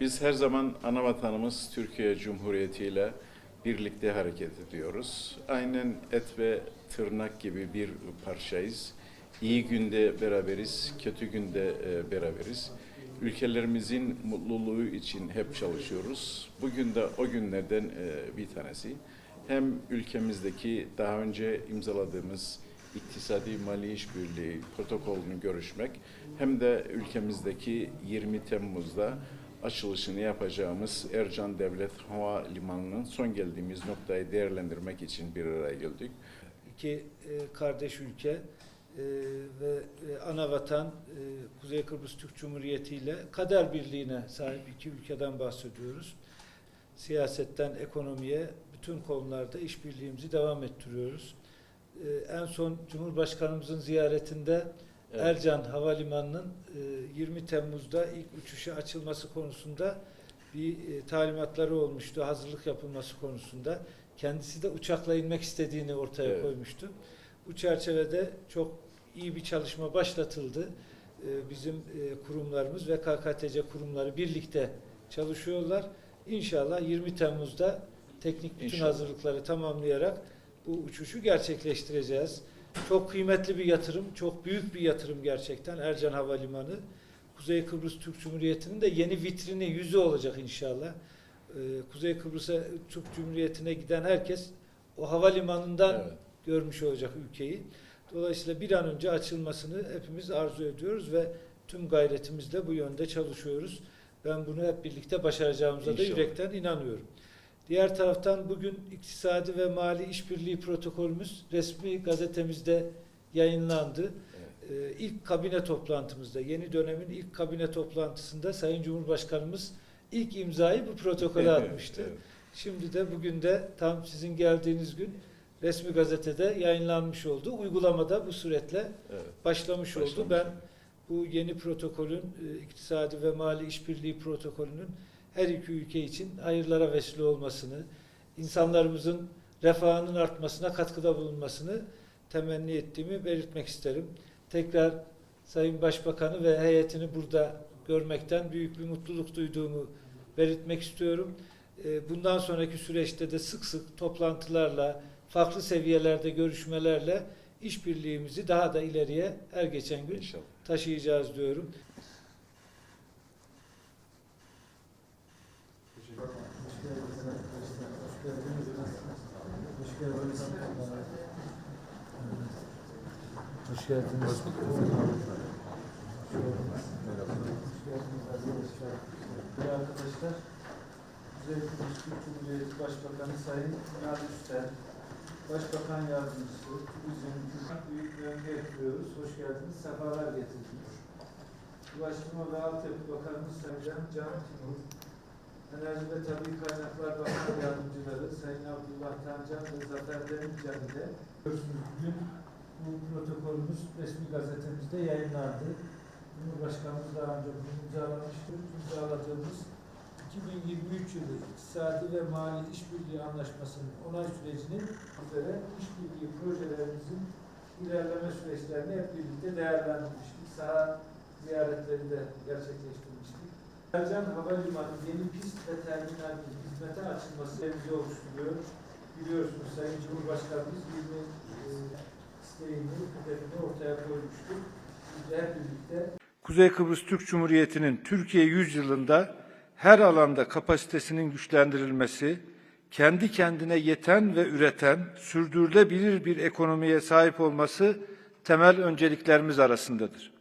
Biz her zaman ana vatanımız Türkiye Cumhuriyeti ile birlikte hareket ediyoruz. Aynen et ve tırnak gibi bir parçayız. İyi günde beraberiz, kötü günde e, beraberiz. Ülkelerimizin mutluluğu için hep çalışıyoruz. Bugün de o günlerden e, bir tanesi. Hem ülkemizdeki daha önce imzaladığımız iktisadi mali işbirliği protokolünü görüşmek hem de ülkemizdeki 20 Temmuz'da açılışını yapacağımız Ercan Devlet Hava Limanı'nın son geldiğimiz noktayı değerlendirmek için bir araya geldik. İki e, kardeş ülke e, ve e, ana vatan Kuzey Kıbrıs Türk Cumhuriyeti ile kader birliğine sahip iki ülkeden bahsediyoruz. Siyasetten ekonomiye bütün konularda işbirliğimizi devam ettiriyoruz. En son Cumhurbaşkanımızın ziyaretinde Evet. Ercan Havalimanı'nın e, 20 Temmuz'da ilk uçuşu açılması konusunda bir e, talimatları olmuştu, hazırlık yapılması konusunda. Kendisi de uçakla inmek istediğini ortaya Evet. koymuştu. Bu çerçevede çok iyi bir çalışma başlatıldı. E, Bizim e, kurumlarımız ve KKTC kurumları birlikte çalışıyorlar. İnşallah 20 Temmuz'da teknik bütün İnşallah. hazırlıkları tamamlayarak bu uçuşu gerçekleştireceğiz. Çok kıymetli bir yatırım, çok büyük bir yatırım gerçekten Ercan Havalimanı. Kuzey Kıbrıs Türk Cumhuriyeti'nin de yeni vitrini, yüzü olacak inşallah. Ee, Kuzey Kıbrıs'a Türk Cumhuriyeti'ne giden herkes o havalimanından Evet. görmüş olacak ülkeyi. Dolayısıyla bir an önce açılmasını hepimiz arzu ediyoruz ve tüm gayretimizle bu yönde çalışıyoruz. Ben bunu hep birlikte başaracağımıza da İnşallah. yürekten inanıyorum. Diğer taraftan bugün iktisadi ve mali işbirliği protokolümüz resmi gazetemizde yayınlandı. Evet. Ee, ilk kabine toplantımızda, yeni dönemin ilk kabine toplantısında Sayın Cumhurbaşkanımız ilk imzayı bu protokole atmıştı. Evet. Şimdi de bugün de tam sizin geldiğiniz gün resmi gazetede yayınlanmış oldu. Uygulamada bu suretle Evet. başlamış oldu. Başlamış. Ben bu yeni protokolün, e, iktisadi ve mali işbirliği protokolünün her iki ülke için hayırlara vesile olmasını, insanlarımızın refahının artmasına katkıda bulunmasını temenni ettiğimi belirtmek isterim. Tekrar Sayın Başbakanı ve heyetini burada görmekten büyük bir mutluluk duyduğumu belirtmek istiyorum. E, Bundan sonraki süreçte de sık sık toplantılarla, farklı seviyelerde görüşmelerle işbirliğimizi daha da ileriye her geçen gün İnşallah. taşıyacağız diyorum. Hoş geldiniz. Hoş Bir arkadaşlar, Kuzey Kıbrıs Türk Cumhuriyeti Başbakanı Sayın Nihat Üstel, Başbakan Yardımcısı, Turizm, Kültür Büyük bir öngö yapıyoruz. Hoş geldiniz, sefalar getirdiniz. Ulaştırma ve Altyapı Bakanımız Sayın Can Timur, Enerji ve Tabii Kaynaklar Bakan Yardımcıları Sayın Abdullah Tancan ve Zafer Demircan ile görüyorsunuz bugün bu protokolümüz resmi gazetemizde yayınlandı. Cumhurbaşkanımız daha önce bunu imzalamıştır. İmzaladığımız 2023 yılı İktisadi ve Mali İşbirliği Anlaşması'nın onay sürecinin üzere işbirliği projelerimizin ilerleme süreçlerini hep birlikte değerlendirmiştik. Saha ziyaretleri de gerçekleştirmiştik. Ercan Havalimanı yeni pist ve terminalin hizmete açılması bizi oluşturuyor. Biliyorsunuz Sayın Cumhurbaşkanımız 20 e, isteğini, hedefini ortaya koymuştur. Biz birlikte Kuzey Kıbrıs Türk Cumhuriyeti'nin Türkiye yüzyılında her alanda kapasitesinin güçlendirilmesi, kendi kendine yeten ve üreten, sürdürülebilir bir ekonomiye sahip olması temel önceliklerimiz arasındadır.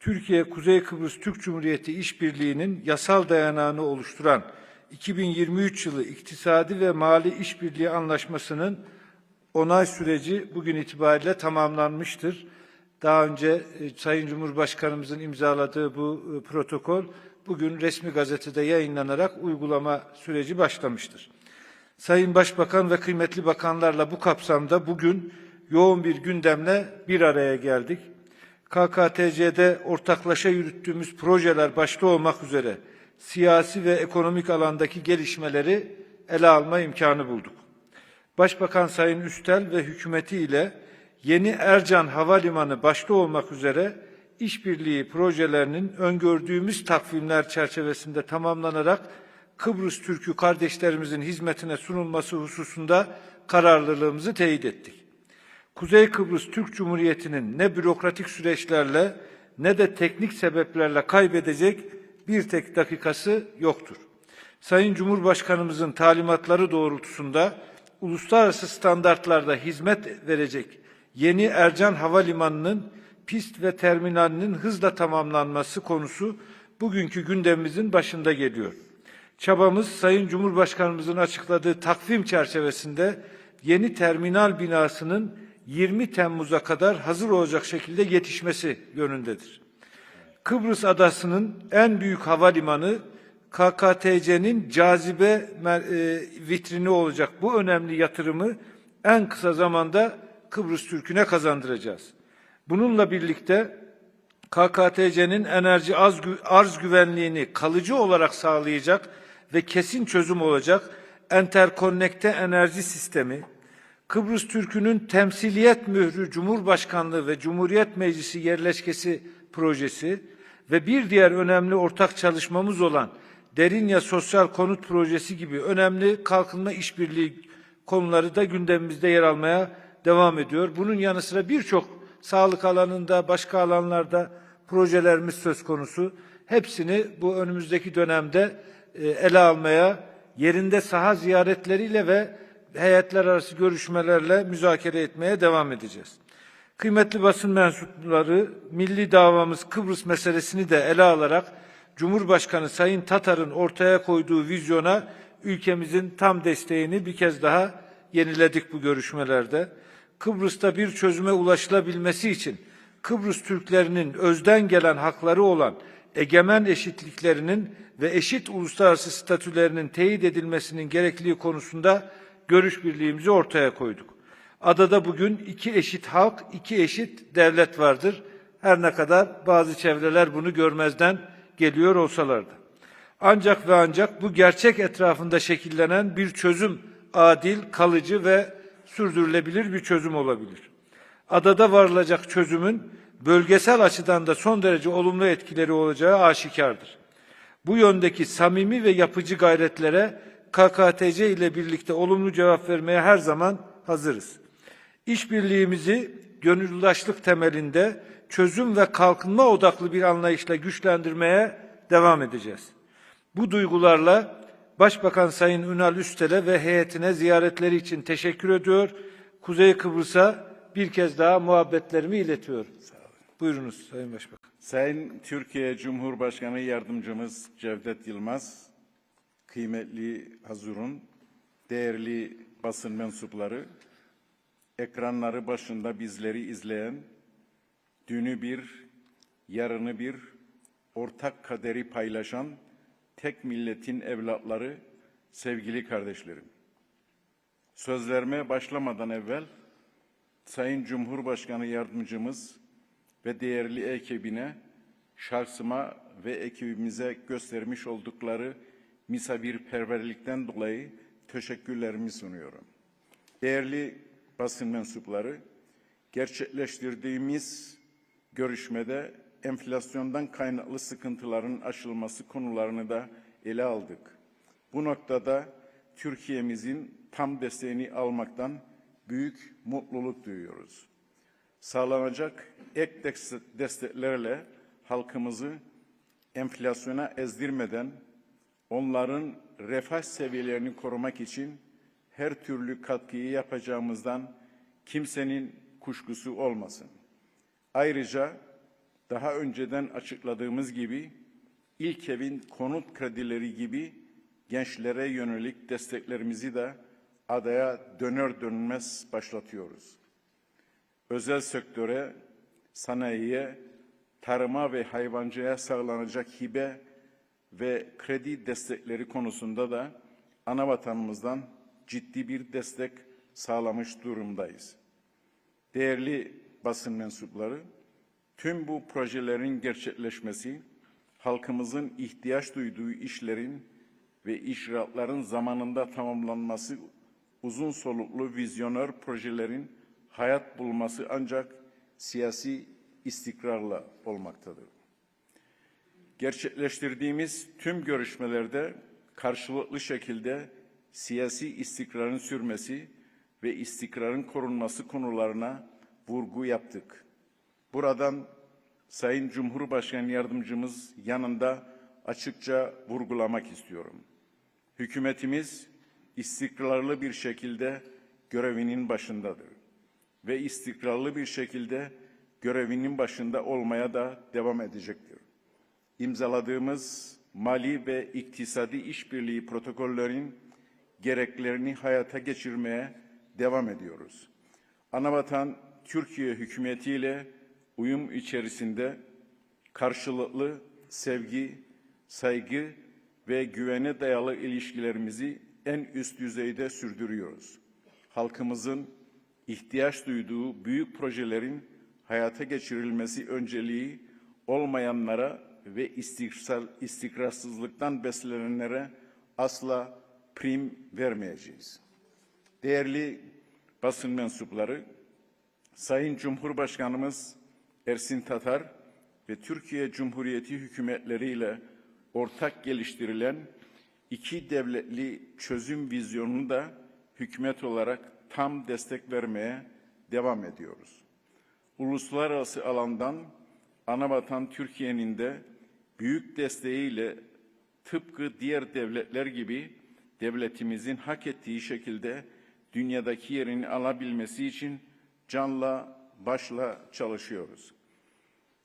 Türkiye Kuzey Kıbrıs Türk Cumhuriyeti İşbirliği'nin yasal dayanağını oluşturan 2023 yılı İktisadi ve Mali İşbirliği Anlaşması'nın onay süreci bugün itibariyle tamamlanmıştır. Daha önce e, Sayın Cumhurbaşkanımızın imzaladığı bu e, protokol bugün resmi gazetede yayınlanarak uygulama süreci başlamıştır. Sayın Başbakan ve kıymetli bakanlarla bu kapsamda bugün yoğun bir gündemle bir araya geldik. KKTC'de ortaklaşa yürüttüğümüz projeler başta olmak üzere siyasi ve ekonomik alandaki gelişmeleri ele alma imkanı bulduk. Başbakan Sayın Üstel ve hükümeti ile yeni Ercan Havalimanı başta olmak üzere işbirliği projelerinin öngördüğümüz takvimler çerçevesinde tamamlanarak Kıbrıs Türk'ü kardeşlerimizin hizmetine sunulması hususunda kararlılığımızı teyit ettik. Kuzey Kıbrıs Türk Cumhuriyeti'nin ne bürokratik süreçlerle ne de teknik sebeplerle kaybedecek bir tek dakikası yoktur. Sayın Cumhurbaşkanımızın talimatları doğrultusunda uluslararası standartlarda hizmet verecek yeni Ercan Havalimanı'nın pist ve terminalinin hızla tamamlanması konusu bugünkü gündemimizin başında geliyor. Çabamız Sayın Cumhurbaşkanımızın açıkladığı takvim çerçevesinde yeni terminal binasının 20 Temmuz'a kadar hazır olacak şekilde yetişmesi yönündedir. Kıbrıs adasının en büyük havalimanı KKTC'nin cazibe e, vitrini olacak bu önemli yatırımı en kısa zamanda Kıbrıs Türk'üne kazandıracağız. Bununla birlikte KKTC'nin enerji arz güvenliğini kalıcı olarak sağlayacak ve kesin çözüm olacak enterkonnekte enerji sistemi, Kıbrıs Türk'ünün temsiliyet mührü Cumhurbaşkanlığı ve Cumhuriyet Meclisi yerleşkesi projesi ve bir diğer önemli ortak çalışmamız olan Derinya Sosyal Konut Projesi gibi önemli kalkınma işbirliği konuları da gündemimizde yer almaya devam ediyor. Bunun yanı sıra birçok sağlık alanında, başka alanlarda projelerimiz söz konusu. Hepsini bu önümüzdeki dönemde e, ele almaya, yerinde saha ziyaretleriyle ve heyetler arası görüşmelerle müzakere etmeye devam edeceğiz. Kıymetli basın mensupları, milli davamız Kıbrıs meselesini de ele alarak Cumhurbaşkanı Sayın Tatar'ın ortaya koyduğu vizyona ülkemizin tam desteğini bir kez daha yeniledik bu görüşmelerde. Kıbrıs'ta bir çözüme ulaşılabilmesi için Kıbrıs Türklerinin özden gelen hakları olan egemen eşitliklerinin ve eşit uluslararası statülerinin teyit edilmesinin gerekliliği konusunda görüş birliğimizi ortaya koyduk. Adada bugün iki eşit halk, iki eşit devlet vardır. Her ne kadar bazı çevreler bunu görmezden geliyor olsalar da. Ancak ve ancak bu gerçek etrafında şekillenen bir çözüm adil, kalıcı ve sürdürülebilir bir çözüm olabilir. Adada varılacak çözümün bölgesel açıdan da son derece olumlu etkileri olacağı aşikardır. Bu yöndeki samimi ve yapıcı gayretlere KKTC ile birlikte olumlu cevap vermeye her zaman hazırız. İşbirliğimizi gönüllülaşlık temelinde çözüm ve kalkınma odaklı bir anlayışla güçlendirmeye devam edeceğiz. Bu duygularla Başbakan Sayın Ünal Üstel'e ve heyetine ziyaretleri için teşekkür ediyor. Kuzey Kıbrıs'a bir kez daha muhabbetlerimi iletiyorum. Buyurunuz Sayın Başbakan. Sayın Türkiye Cumhurbaşkanı Yardımcımız Cevdet Yılmaz, kıymetli Hazur'un, değerli basın mensupları, ekranları başında bizleri izleyen, dünü bir, yarını bir, ortak kaderi paylaşan tek milletin evlatları, sevgili kardeşlerim. Sözlerime başlamadan evvel Sayın Cumhurbaşkanı Yardımcımız ve değerli ekibine, şahsıma ve ekibimize göstermiş oldukları misafirperverlikten dolayı teşekkürlerimi sunuyorum. Değerli basın mensupları, gerçekleştirdiğimiz görüşmede enflasyondan kaynaklı sıkıntıların aşılması konularını da ele aldık. Bu noktada Türkiye'mizin tam desteğini almaktan büyük mutluluk duyuyoruz. Sağlanacak ek destek- desteklerle halkımızı enflasyona ezdirmeden onların refah seviyelerini korumak için her türlü katkıyı yapacağımızdan kimsenin kuşkusu olmasın. Ayrıca daha önceden açıkladığımız gibi ilk evin konut kredileri gibi gençlere yönelik desteklerimizi de adaya döner dönmez başlatıyoruz. Özel sektöre, sanayiye, tarıma ve hayvancıya sağlanacak hibe ve kredi destekleri konusunda da ana vatanımızdan ciddi bir destek sağlamış durumdayız. Değerli basın mensupları, tüm bu projelerin gerçekleşmesi, halkımızın ihtiyaç duyduğu işlerin ve icraatların zamanında tamamlanması, uzun soluklu vizyoner projelerin hayat bulması ancak siyasi istikrarla olmaktadır. Gerçekleştirdiğimiz tüm görüşmelerde karşılıklı şekilde siyasi istikrarın sürmesi ve istikrarın korunması konularına vurgu yaptık. Buradan Sayın Cumhurbaşkanı Yardımcımız yanında açıkça vurgulamak istiyorum. Hükümetimiz istikrarlı bir şekilde görevinin başındadır ve istikrarlı bir şekilde görevinin başında olmaya da devam edecektir. İmzaladığımız mali ve iktisadi işbirliği protokollerin gereklerini hayata geçirmeye devam ediyoruz. Anavatan Türkiye hükümetiyle uyum içerisinde karşılıklı sevgi, saygı ve güvene dayalı ilişkilerimizi en üst düzeyde sürdürüyoruz. Halkımızın ihtiyaç duyduğu büyük projelerin hayata geçirilmesi önceliği olmayanlara ve istikrar, istikrarsızlıktan beslenenlere asla prim vermeyeceğiz. Değerli basın mensupları, Sayın Cumhurbaşkanımız Ersin Tatar ve Türkiye Cumhuriyeti hükümetleriyle ortak geliştirilen iki devletli çözüm vizyonunu da hükümet olarak tam destek vermeye devam ediyoruz. Uluslararası alandan anavatan Türkiye'nin de büyük desteğiyle tıpkı diğer devletler gibi devletimizin hak ettiği şekilde dünyadaki yerini alabilmesi için canla başla çalışıyoruz.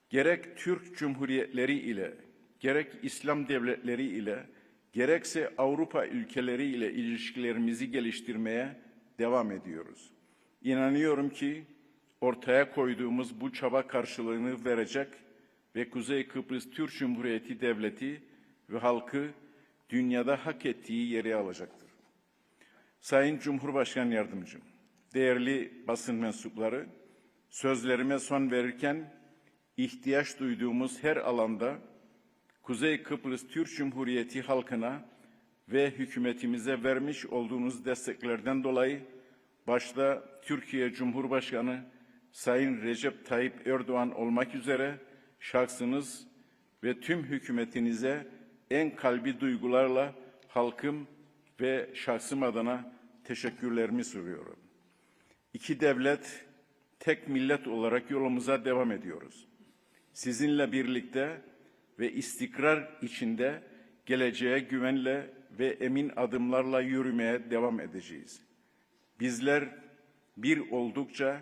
Gerek Türk Cumhuriyetleri ile, gerek İslam devletleri ile, gerekse Avrupa ülkeleri ile ilişkilerimizi geliştirmeye devam ediyoruz. İnanıyorum ki ortaya koyduğumuz bu çaba karşılığını verecek ve Kuzey Kıbrıs Türk Cumhuriyeti Devleti ve halkı dünyada hak ettiği yeri alacaktır. Sayın Cumhurbaşkanı Yardımcım, değerli basın mensupları, sözlerime son verirken ihtiyaç duyduğumuz her alanda Kuzey Kıbrıs Türk Cumhuriyeti halkına ve hükümetimize vermiş olduğunuz desteklerden dolayı başta Türkiye Cumhurbaşkanı Sayın Recep Tayyip Erdoğan olmak üzere şahsınız ve tüm hükümetinize en kalbi duygularla halkım ve şahsım adına teşekkürlerimi sunuyorum. İki devlet, tek millet olarak yolumuza devam ediyoruz. Sizinle birlikte ve istikrar içinde geleceğe güvenle ve emin adımlarla yürümeye devam edeceğiz. Bizler bir oldukça,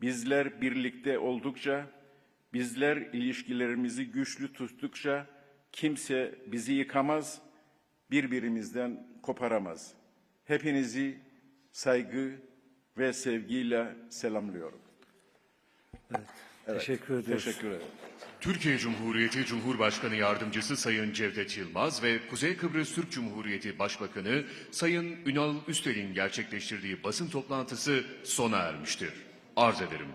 bizler birlikte oldukça, bizler ilişkilerimizi güçlü tuttukça kimse bizi yıkamaz, birbirimizden koparamaz. Hepinizi saygı ve sevgiyle selamlıyorum. Evet, Teşekkür ediyoruz. Teşekkür ederim. Türkiye Cumhuriyeti Cumhurbaşkanı Yardımcısı Sayın Cevdet Yılmaz ve Kuzey Kıbrıs Türk Cumhuriyeti Başbakanı Sayın Ünal Üstel'in gerçekleştirdiği basın toplantısı sona ermiştir. Arz ederim.